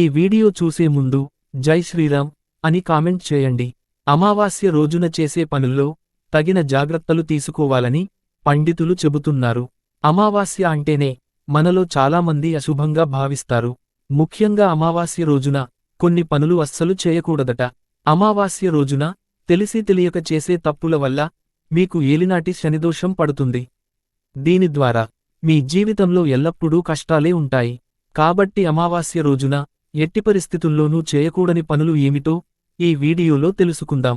ఈ వీడియో చూసే ముందు జై శ్రీరామ్ అని కామెంట్ చేయండి. అమావాస్య రోజున చేసే పనుల్లో తగిన జాగ్రత్తలు తీసుకోవాలని పండితులు చెబుతున్నారు. అమావాస్య అంటేనే మనలో చాలామంది అశుభంగా భావిస్తారు. ముఖ్యంగా అమావాస్య రోజున కొన్ని పనులు అస్సలు చేయకూడదట. అమావాస్య రోజున తెలిసి తెలియక చేసే తప్పుల వల్ల మీకు ఏలినాటి శనిదోషం పడుతుంది. దీని ద్వారా మీ జీవితంలో ఎల్లప్పుడూ కష్టాలే ఉంటాయి. కాబట్టి అమావాస్య రోజున ఎట్టి పరిస్థితుల్లోనూ చేయకూడని పనులు ఏమిటో ఈ వీడియోలో తెలుసుకుందాం.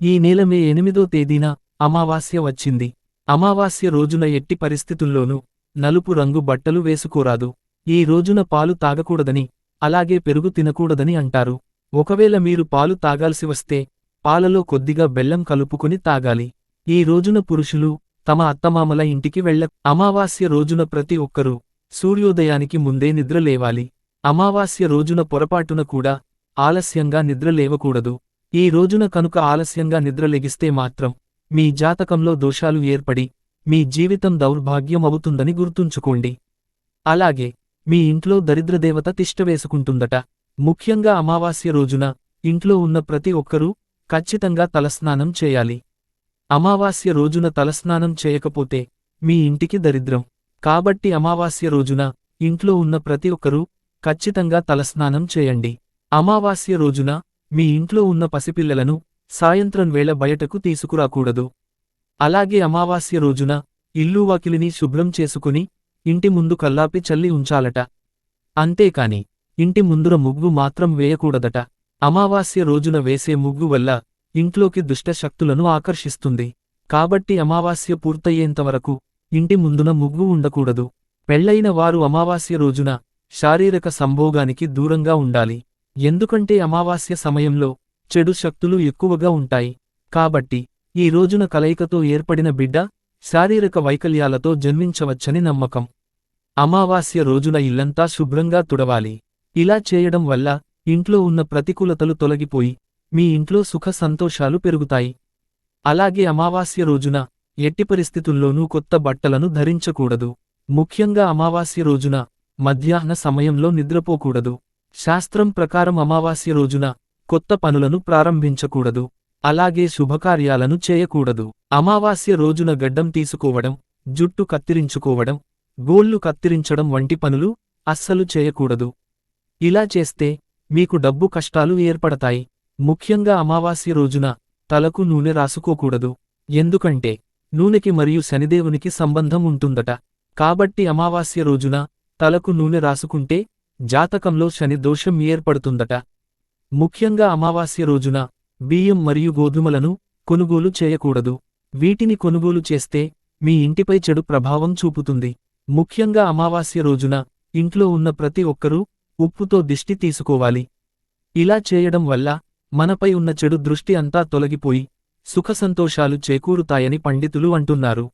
ఈ నెల మే ఎనిమిదో తేదీన అమావాస్య వచ్చింది. అమావాస్య రోజున ఎట్టి పరిస్థితుల్లోనూ నలుపు రంగు బట్టలు వేసుకోరాదు. ఈ రోజున పాలు తాగకూడదని అలాగే పెరుగు తినకూడదని అంటారు. ఒకవేళ మీరు పాలు తాగాల్సి వస్తే పాలలో కొద్దిగా బెల్లం కలుపుకుని తాగాలి. ఈ రోజున పురుషులు తమ అత్తమామల ఇంటికి వెళ్ళ అమావాస్య రోజున ప్రతి ఒక్కరూ సూర్యోదయానికి ముందే నిద్ర లేవాలి. అమావాస్య రోజున పొరపాటున కూడా ఆలస్యంగా నిద్రలేవకూడదు ఈ రోజున కనుక ఆలస్యంగా నిద్రలెగిస్తే మాత్రం మీ జాతకంలో దోషాలు ఏర్పడి మీ జీవితం దౌర్భాగ్యం అవుతుందని గుర్తుంచుకోండి. అలాగే మీ ఇంట్లో దరిద్రదేవత తిష్టవేసుకుంటుందట ముఖ్యంగా అమావాస్య రోజున ఇంట్లో ఉన్న ప్రతి ఒక్కరూ ఖచ్చితంగా తలస్నానం చేయాలి. అమావాస్య రోజున తలస్నానం చేయకపోతే మీ ఇంటికి దరిద్రం. కాబట్టి అమావాస్య రోజున ఇంట్లో ఉన్న ప్రతి ఒక్కరూ ఖచ్చితంగా తలస్నానం చేయండి. అమావాస్య రోజున మీ ఇంట్లో ఉన్న పసిపిల్లలను సాయంత్రం వేళ బయటకు తీసుకురాకూడదు. అలాగే అమావాస్య రోజున ఇల్లు వాకిలిని శుభ్రం చేసుకుని ఇంటి ముందు కల్లాపి చల్లి ఉంచాలట. అంతేకాని ఇంటి ముందుర ముగ్గు మాత్రం వేయకూడదట. అమావాస్య రోజున వేసే ముగ్గు వల్ల ఇంట్లోకి దుష్ట శక్తులను ఆకర్షిస్తుంది. కాబట్టి అమావాస్య పూర్తయ్యేంతవరకు ఇంటి ముందున ముగ్గు ఉండకూడదు. పెళ్ళైన వారు అమావాస్య రోజున శారీరక సంభోగానికి దూరంగా ఉండాలి. ఎందుకంటే అమావాస్య సమయంలో చెడు శక్తులు ఎక్కువగా ఉంటాయి. కాబట్టి ఈ రోజున కలయికతో ఏర్పడిన బిడ్డ శారీరక వైకల్యాలతో జన్మించవచ్చని నమ్మకం. అమావాస్య రోజున ఇల్లంతా శుభ్రంగా తుడవాలి. ఇలా చేయడం వల్ల ఇంట్లో ఉన్న ప్రతికూలతలు తొలగిపోయి మీ ఇంట్లో సుఖ సంతోషాలు పెరుగుతాయి. అలాగే అమావాస్య రోజున ఎట్టి పరిస్థితుల్లోనూ కొత్త బట్టలను ధరించకూడదు. ముఖ్యంగా అమావాస్య రోజున మధ్యాహ్న సమయంలో నిద్రపోకూడదు. శాస్త్రం ప్రకారం అమావాస్య రోజున కొత్త పనులను ప్రారంభించకూడదు. అలాగే శుభకార్యాలను చేయకూడదు. అమావాస్య రోజున గడ్డం తీసుకోవడం జుట్టు కత్తిరించుకోవడం గోళ్ళు కత్తిరించడం వంటి పనులు అస్సలు చేయకూడదు. ఇలా చేస్తే మీకు డబ్బు కష్టాలు ఏర్పడతాయి. ముఖ్యంగా అమావాస్య రోజున తలకు నూనె రాసుకోకూడదు. ఎందుకంటే నూనెకి మరియు శనిదేవునికి సంబంధం ఉంటుందట. కాబట్టి అమావాస్య రోజున తలకు నూనె రాసుకుంటే జాతకంలో శని దోషం ఏర్పడుతుందట. ముఖ్యంగా అమావాస్య రోజున బియ్యం మరియు గోధుమలను కొనుగోలు చేయకూడదు. వీటిని కొనుగోలు చేస్తే మీ ఇంటిపై చెడు ప్రభావం చూపుతుంది. ముఖ్యంగా అమావాస్య రోజున ఇంట్లో ఉన్న ప్రతి ఒక్కరూ ఉప్పుతో దిష్టి తీసుకోవాలి. ఇలా చేయడం వల్ల మనపై ఉన్న చెడు దృష్టి అంతా తొలగిపోయి సుఖసంతోషాలు చేకూరుతాయని పండితులు అంటున్నారు.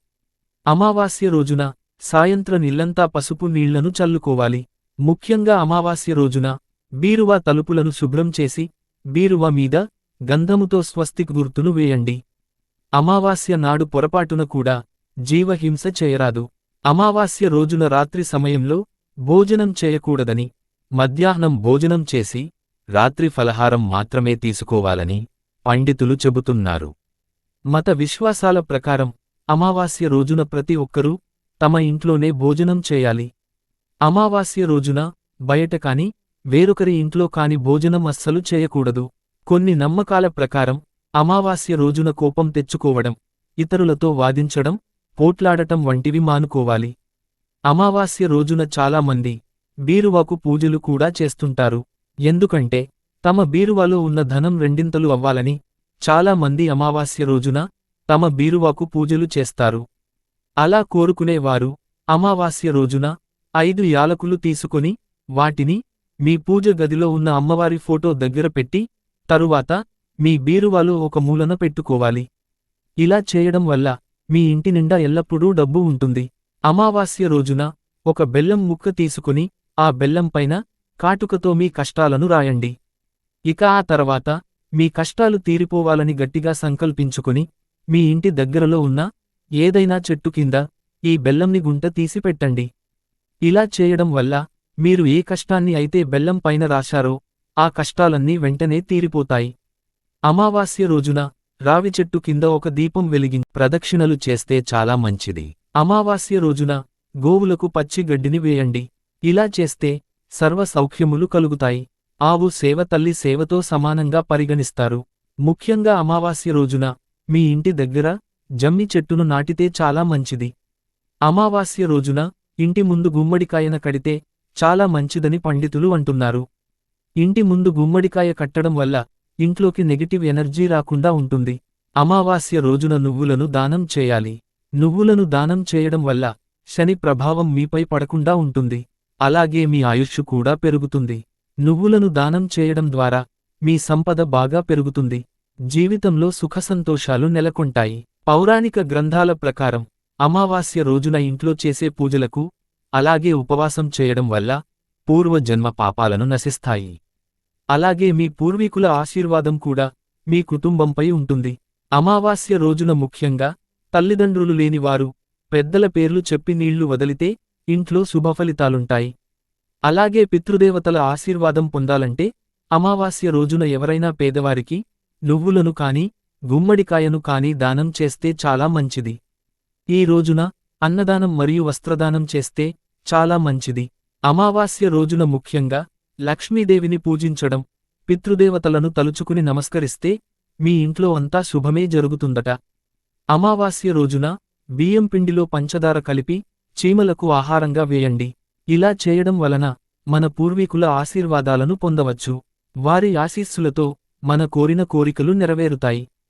అమావాస్య రోజున సాయంత్రం ఇల్లంతా పసుపు నీళ్ళను చల్లుకోవాలి. ముఖ్యంగా అమావాస్య రోజున బీరువా తలుపులను శుభ్రం చేసి బీరువా మీద గంధముతో స్వస్తిక్ గుర్తును వేయండి. అమావాస్య నాడు పొరపాటున కూడా జీవహింస చేయరాదు. అమావాస్య రోజున రాత్రి సమయంలో భోజనం చేయకూడదని మధ్యాహ్నం భోజనం చేసి రాత్రి ఫలహారం మాత్రమే తీసుకోవాలని పండితులు చెబుతున్నారు. మత విశ్వాసాల ప్రకారం అమావాస్య రోజున ప్రతి ఒక్కరూ తమ ఇంట్లోనే భోజనం చేయాలి. అమావాస్య రోజున బయట కాని వేరొకరి ఇంట్లో కాని భోజనం అస్సలు చేయకూడదు. కొన్ని నమ్మకాల ప్రకారం అమావాస్య రోజున కోపం తెచ్చుకోవడం ఇతరులతో వాదించడం పోట్లాడటం వంటివి మానుకోవాలి. అమావాస్య రోజున చాలామంది బీరువాకు పూజలు కూడా చేస్తుంటారు. ఎందుకంటే తమ బీరువాలో ఉన్న ధనం రెండింతలు అవ్వాలని చాలామంది అమావాస్య రోజున తమ బీరువాకు పూజలు చేస్తారు. అలా కోరుకునేవారు అమావాస్య రోజున ఐదు యాలకులు తీసుకొని వాటిని మీ పూజ గదిలో ఉన్న అమ్మవారి ఫోటో దగ్గర పెట్టి తరువాత మీ బీరువాలో ఒక మూలన పెట్టుకోవాలి. ఇలా చేయడం వల్ల మీ ఇంటి నిండా ఎల్లప్పుడూ డబ్బు ఉంటుంది. అమావాస్య రోజున ఒక బెల్లం ముక్క తీసుకుని ఆ బెల్లం పైన కాటుకతో మీ కష్టాలను రాయండి. ఇక ఆ తర్వాత మీ కష్టాలు తీరిపోవాలని గట్టిగా సంకల్పించుకుని మీ ఇంటి దగ్గరలో ఉన్న ఏదైనా చెట్టు కింద ఈ బెల్లంని గుంట తీసిపెట్టండి. ఇలా చేయడం వల్ల మీరు ఏ కష్టాన్ని అయితే బెల్లం పైన రాశారో ఆ కష్టాలన్నీ వెంటనే తీరిపోతాయి. అమావాస్య రోజున రావి చెట్టు కింద ఒక దీపం వెలిగి ప్రదక్షిణలు చేస్తే చాలా మంచిది. అమావాస్య రోజున గోవులకు పచ్చి గడ్డిని వేయండి. ఇలా చేస్తే సర్వ సౌఖ్యములు కలుగుతాయి. ఆవు సేవ తల్లి సేవతో సమానంగా పరిగణిస్తారు. ముఖ్యంగా అమావాస్య రోజున మీ ఇంటి దగ్గర జమ్మి చెట్టును నాటితే చాలా మంచిది. అమావాస్య రోజున ఇంటి ముందు గుమ్మడికాయన కడితే చాలా మంచిదని పండితులు అంటున్నారు. ఇంటి ముందు గుమ్మడికాయ కట్టడం వల్ల ఇంట్లోకి నెగటివ్ ఎనర్జీ రాకుండా ఉంటుంది. అమావాస్య రోజున నువ్వులను దానం చేయాలి. నువ్వులను దానం చేయడం వల్ల శని ప్రభావం మీపై పడకుండా ఉంటుంది. అలాగే మీ ఆయుష్షు కూడా పెరుగుతుంది. నువ్వులను దానం చేయడం ద్వారా మీ సంపద బాగా పెరుగుతుంది. జీవితంలో సుఖసంతోషాలు నెలకొంటాయి. పౌరాణిక గ్రంథాల ప్రకారం అమావాస్య రోజున ఇంట్లో చేసే పూజలకు అలాగే ఉపవాసం చేయడం వల్ల పూర్వజన్మ పాపాలను నశిస్తాయి. అలాగే మీ పూర్వీకుల ఆశీర్వాదం కూడా మీ కుటుంబంపై ఉంటుంది. అమావాస్య రోజున ముఖ్యంగా తల్లిదండ్రులు లేనివారు పెద్దల పేర్లు చెప్పి నీళ్ళు వదిలితే ఇంట్లో శుభఫలితాలుంటాయి అలాగే పితృదేవతల ఆశీర్వాదం పొందాలంటే అమావాస్య రోజున ఎవరైనా పేదవారికి నువ్వులను కాని గుమ్మడికాయను కాని దానం చేస్తే చాలా మంచిది. ఈ రోజున అన్నదానం మరియు వస్త్రదానం చేస్తే చాలా మంచిది. అమావాస్య రోజున ముఖ్యంగా లక్ష్మీదేవిని పూజించడం పితృదేవతలను తలుచుకుని నమస్కరిస్తే మీ ఇంట్లో అంతా శుభమే జరుగుతుందట. అమావాస్య రోజున బియ్యం పిండిలో పంచదార కలిపి చీమలకు ఆహారంగా వేయండి. ఇలా చేయడం వలన మన పూర్వీకుల ఆశీర్వాదాలను పొందవచ్చు. వారి ఆశీస్సులతో మన కోరిన కోరికలు నెరవేరుతాయి.